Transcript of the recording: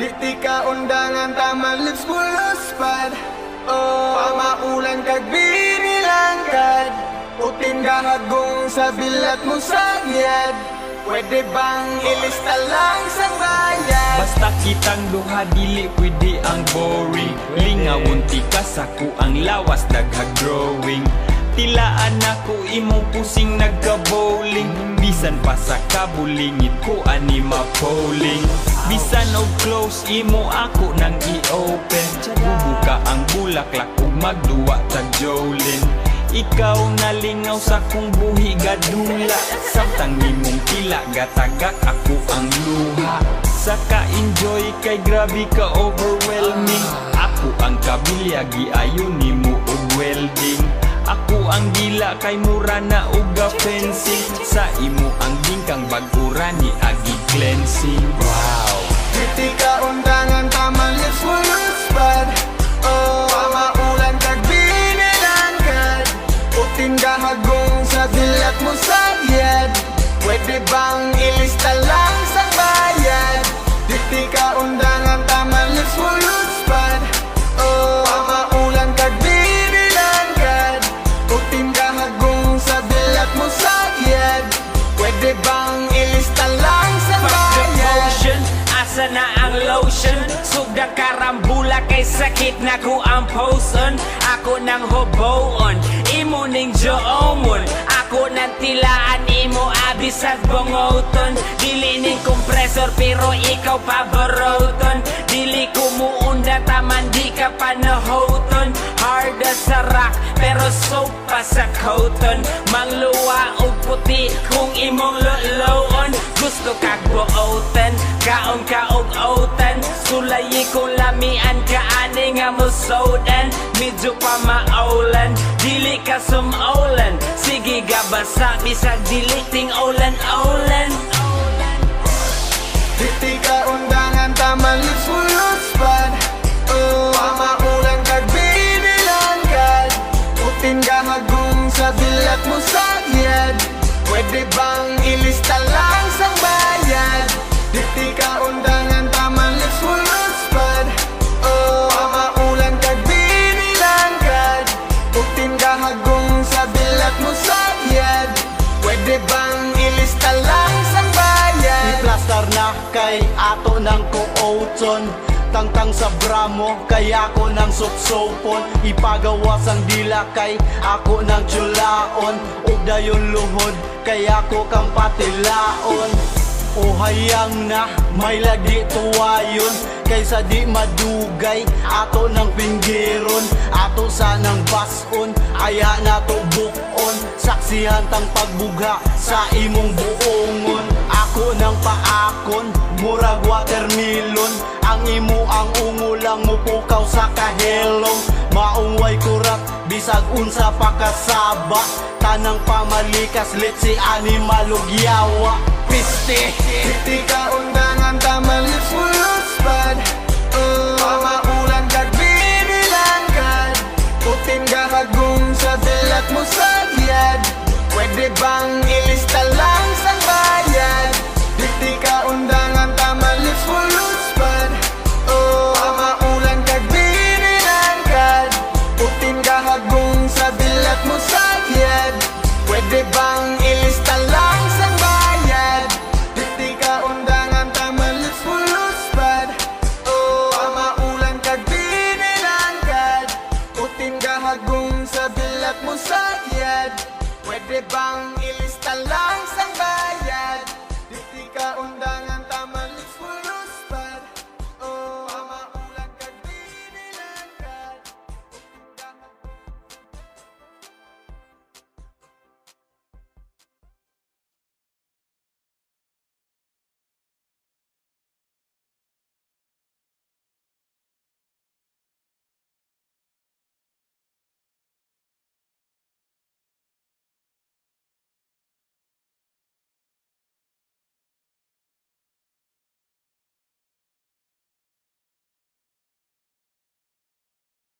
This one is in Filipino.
Di ti ka undangan taman lips puluspad Oh, pamaulan kag binilangkad. Utin gahagong sa bilat mo sagyad. Pwede bang ilista lang sa bayad? Basta kitang duha dili pwede ang boring. Lingawon ti ka sa ang lawas daghag growing Tilaan ako imo pusing nagka-bowling. Bisan pa sa kabulingit ko ani ma-polling. Bisan og close imo ako nang i-open. Bubuka ang bulaklak ug magduwa tag Jolin. Ikaw nalingaw sa kong buhi gadula. Samtang nimong tila gatagak ako ang luha. Saka enjoy kay grabe ka overwhelming. Ako ang kabilyagi ayon nimo og welding Ako ang gila kay mura na uga fencing. Sa imo ang bingkang bagura ni agi cleansing. Wow. Di ti ka undangan taman lips puluspad Oh, pamaulan kag binilangkad Utin gahagong sa bilat mo sagyad Pwede bang ilista lang sa bayad? Di ti ka ang lotion. Sugda karambula kay sakit na ko ang potion Ako nang hoboon, imo ning joomon. Ako nang tilaan, imo abis at bongoton. Dili ning kompresor pero ikaw paboruton Dili ko muunda taman di ka panahoton Hard as sa rock pero soap pa sa cotton. Mangluwa og puti kung imong loloon. Gusto ani nga mo sodan Medyo pa maulan, dili ka sumaulan Sige gabasa bisag dili ting ulan ulan Titi ka undangan taman lips kay ato ng kuotson Tangtang sa bramo kay ako ng suksopon Ipagawas ang dila kay ako ng tsulaon. Ug dayon luhod kay ako kang patilaon. O hayang na may lagi tuwayon. Kaysa di madugay ato ng pinggiron. Ato sanang bason aya na to bukon. Saksihan tang pagbugha sa imong buongon paakon murag watermelon. Ang imo ang ungulang mupukaw sa kahelong Maungway kurat bisag unsa pa kasaba. Tanang pamalikas let's si animal ug yawa. Piste ka sa bilat mo sa iyad Pwede bang ilista lang isang bagay